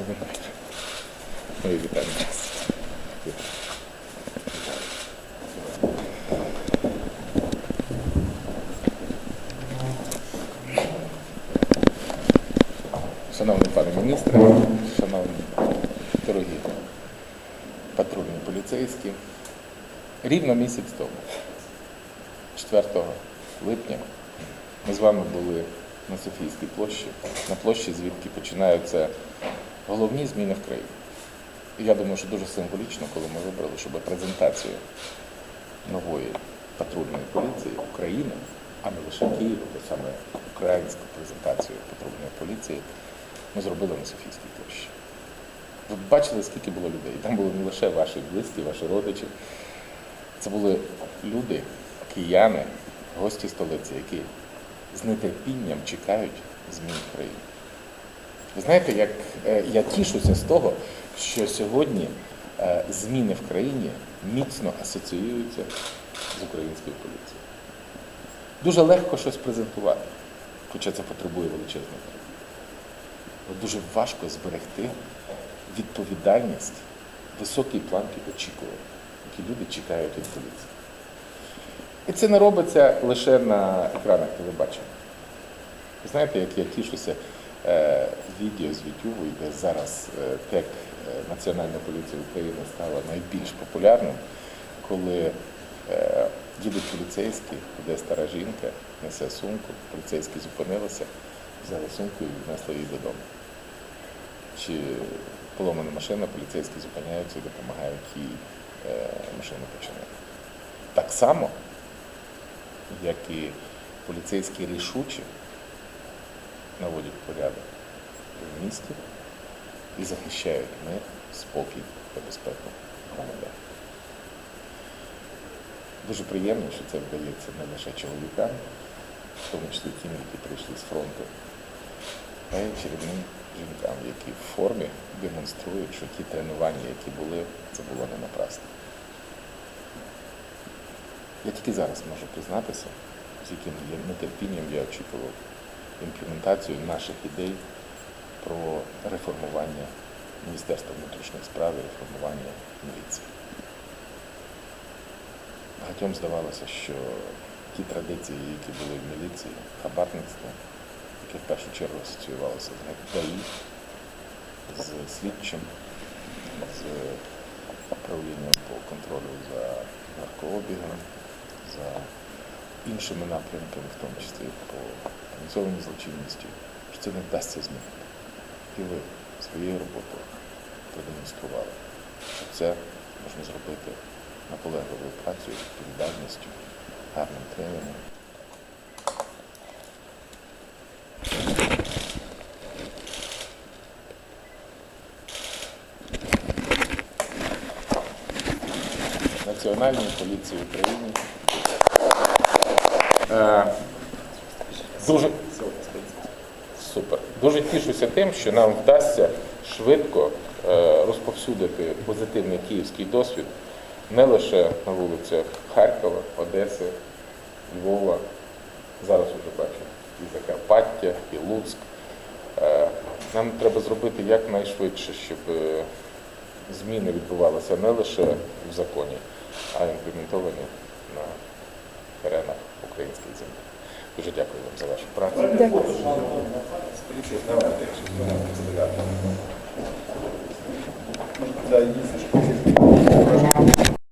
вибачте. Мої вітання. Шановний пане міністре, шановні дорогі патрульні поліцейські, рівно місяць тому, 4 липня, ми з вами були на Софійській площі, на площі, звідки починаються головні зміни в країні. Я думаю, що дуже символічно, коли ми вибрали, щоб презентацію нової патрульної поліції України, а не лише Києва, бо саме українську презентацію патрульної поліції ми зробили на Софійській площі. Ви бачили, скільки було людей. Там були не лише ваші близькі, ваші родичі. Це були люди, кияни, гості столиці, які з нетерпінням чекають змін в країні. Ви знаєте, як е, я тішуся з того, що сьогодні е, зміни в країні міцно асоціюються з українською поліцією. Дуже легко щось презентувати, хоча це потребує величезного труда. Але дуже важко зберегти відповідальність, високі планки очікувань, які люди чекають від поліції. І це не робиться лише на екранах телебачення. Знаєте, як я тішуся е, відео з Ютубу, де зараз е, тек е, Національна поліція України стала найбільш популярним, коли е, їдуть поліцейські, де стара жінка, несе сумку, поліцейські зупинилися, взяли сумку і віднесли її додому. Чи поломана машина, поліцейські зупиняються і допомагають їй машину починати. Так само, як і поліцейські рішучі наводять порядок в місті і захищають мир, спокій та безпеку громадян. Дуже приємно, що це вдається не лише чоловікам, в тому числі тим, які прийшли з фронту, а й чарівним жінкам, які в формі демонструють, що ті тренування, які були, це було не напрасно. Я тільки зараз можу признатися, з яким нетерпінням я очікував імплементацію наших ідей про реформування Міністерства внутрішніх справ і реформування міліції. Багатьом здавалося, що ті традиції, які були в міліції, хабарництво, яке в першу чергу асоціювалося з ГАІ, з слідчим, з управлінням по контролю за наркообігом, за іншими напрямками, в тому числі по організованій злочинності, що це не вдасться змінити. І ви своєю роботою продемонстрували, це можна зробити наполегливою працею, відповідальністю, гарним тренінгом. Національної поліції України. Е, Дуже супер. Дуже тішуся тим, що нам вдасться швидко е, розповсюдити позитивний київський досвід не лише на вулицях Харкова, Одеси, Львова. Зараз вже бачу і Закарпаття, і Луцьк. Е, Нам треба зробити якнайшвидше, щоб е, зміни відбувалися не лише в законі, а й імплементовані на теренах української землі. Дуже дякую вам за вашу працю. Дякую. Não é o T, não é o obrigado. Daí, essas